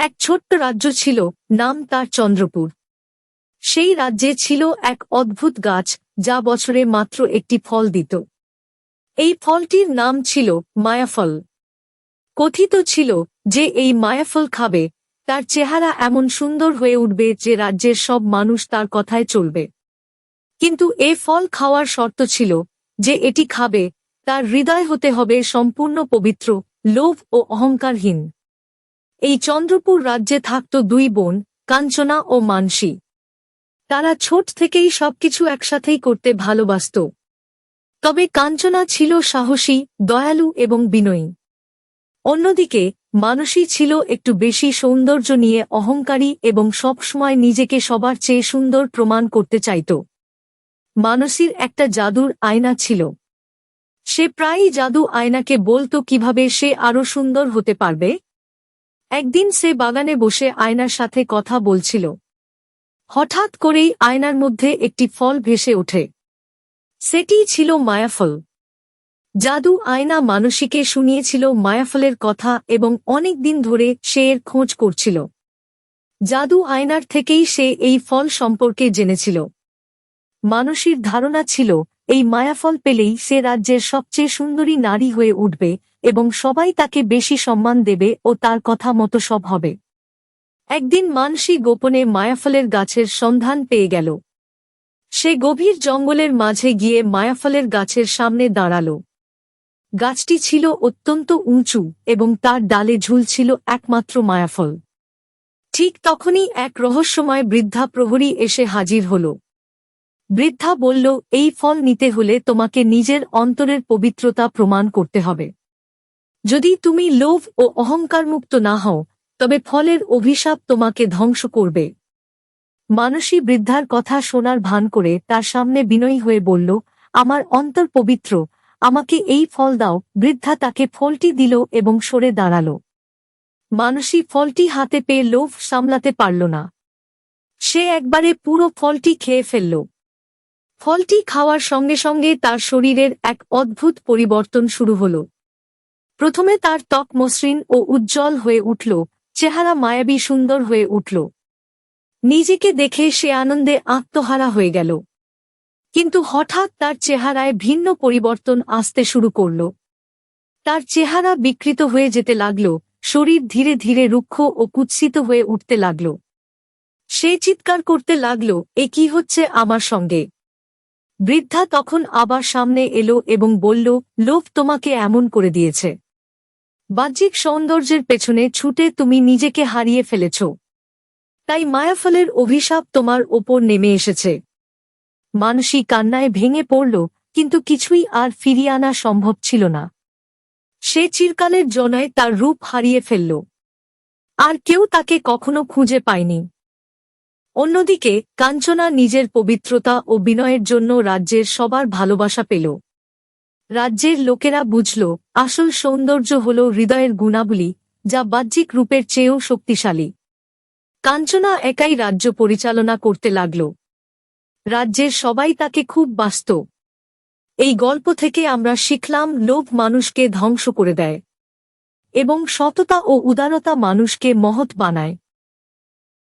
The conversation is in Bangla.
এক ছোট্ট রাজ্য ছিল, নাম তার চন্দ্রপুর। সেই রাজ্যে ছিল এক অদ্ভুত গাছ, যা বছরে মাত্র একটি ফল দিত। এই ফলটির নাম ছিল মায়াফল। কথিত ছিল যে এই মায়াফল খাবে, তার চেহারা এমন সুন্দর হয়ে উঠবে যে রাজ্যের সব মানুষ তার কথায় চলবে। কিন্তু এ ফল খাওয়ার শর্ত ছিল যে এটি খাবে, তার হৃদয় হতে হবে সম্পূর্ণ পবিত্র, লোভ ও অহংকারহীন। এই চন্দ্রপুর রাজ্যে থাকত দুই বোন, কাঞ্চনা ও মানসী। তারা ছোট থেকেই সবকিছু একসাথেই করতে ভালোবাসত। তবে কাঞ্চনা ছিল সাহসী, দয়ালু এবং বিনয়ী। অন্যদিকে, মানসী ছিল একটু বেশি সৌন্দর্য নিয়ে অহংকারী এবং সবসময় নিজেকে সবার চেয়ে সুন্দর প্রমাণ করতে চাইত। মানসীর একটা জাদুর আয়না ছিল। সে প্রায়ই জাদু আয়নাকে বলতো কীভাবে সে আরও সুন্দর হতে পারবে। একদিন সে বাগানে বসে আয়নার সাথে কথা বলছিল। হঠাৎ করেই আয়নার মধ্যে একটি ফল ভেসে ওঠে। সেটিই ছিল মায়াফল। জাদু আয়না মানসীকে শুনিয়েছিল মায়াফলের কথা এবং অনেক দিন ধরে সে এর খোঁজ করছিল। জাদু আয়নার থেকেই সে এই ফল সম্পর্কে জেনেছিল। মানসীর ধারণা ছিল এই মায়াফল পেলেই সে রাজ্যের সবচেয়ে সুন্দরী নারী হয়ে উঠবে এবং সবাই তাকে বেশি সম্মান দেবে ও তার কথা মতো সব হবে। একদিন মানসী গোপনে মায়াফলের গাছের সন্ধান পেয়ে গেল। সে গভীর জঙ্গলের মাঝে গিয়ে মায়াফলের গাছের সামনে দাঁড়াল। গাছটি ছিল অত্যন্ত উঁচু এবং তার ডালে ঝুলছিল একমাত্র মায়াফল। ঠিক তখনই এক রহস্যময় বৃদ্ধা প্রহরী এসে হাজির হল। বৃদ্ধা বলল, এই ফল নিতে হলে তোমাকে নিজের অন্তরের পবিত্রতা প্রমাণ করতে হবে। যদি তুমি লোভ ও অহংকারমুক্ত না হও, তবে ফলের অভিশাপ তোমাকে ধ্বংস করবে। মানসী বৃদ্ধার কথা শোনার ভান করে তার সামনে বিনয়ী হয়ে বলল, আমার অন্তর পবিত্র, আমাকে এই ফল দাও। বৃদ্ধা তাকে ফলটি দিল এবং সরে দাঁড়াল। মানসী ফলটি হাতে পেয়ে লোভ সামলাতে পারল না। সে একবারে পুরো ফলটি খেয়ে ফেলল। ফলটি খাওয়ার সঙ্গে সঙ্গে তার শরীরের এক অদ্ভুত পরিবর্তন শুরু হল। প্রথমে তার ত্বক মসৃণ ও উজ্জ্বল হয়ে উঠল, চেহারা মায়াবী সুন্দর হয়ে উঠল। নিজেকে দেখে সে আনন্দে আত্মহারা হয়ে গেল। কিন্তু হঠাৎ তার চেহারায় ভিন্ন পরিবর্তন আসতে শুরু করল। তার চেহারা বিকৃত হয়ে যেতে লাগল, শরীর ধীরে ধীরে রুক্ষ ও কুৎসিত হয়ে উঠতে লাগল। সে চিৎকার করতে লাগল, এ কি হচ্ছে আমার সঙ্গে? বৃদ্ধা তখন আবার সামনে এলো এবং বলল, লোভ তোমাকে এমন করে দিয়েছে। বাহ্যিক সৌন্দর্যের পেছনে ছুটে তুমি নিজেকে হারিয়ে ফেলেছ। তাই মায়াফলের অভিশাপ তোমার ওপর নেমে এসেছে। মানসী কান্নায় ভেঙে পড়ল, কিন্তু কিছুই আর ফিরিয়ে আনা সম্ভব ছিল না। সে চিরকালের জনায় তার রূপ হারিয়ে ফেলল। আর কেউ তাকে কখনো খুঁজে পায়নি। অন্যদিকে, কাঞ্চনা নিজের পবিত্রতা ও বিনয়ের জন্য রাজ্যের সবার ভালোবাসা পেল। রাজ্যের লোকেরা বুঝল, আসল সৌন্দর্য হল হৃদয়ের গুণাবলী, যা বাহ্যিক রূপের চেয়েও শক্তিশালী। কাঞ্চনা একাই রাজ্য পরিচালনা করতে লাগল। রাজ্যের সবাই তাকে খুব বাস্ত এই গল্প থেকে আমরা শিখলাম, লোভ মানুষকে ধ্বংস করে দেয় এবং সততা ও উদারতা মানুষকে মহৎ বানায়।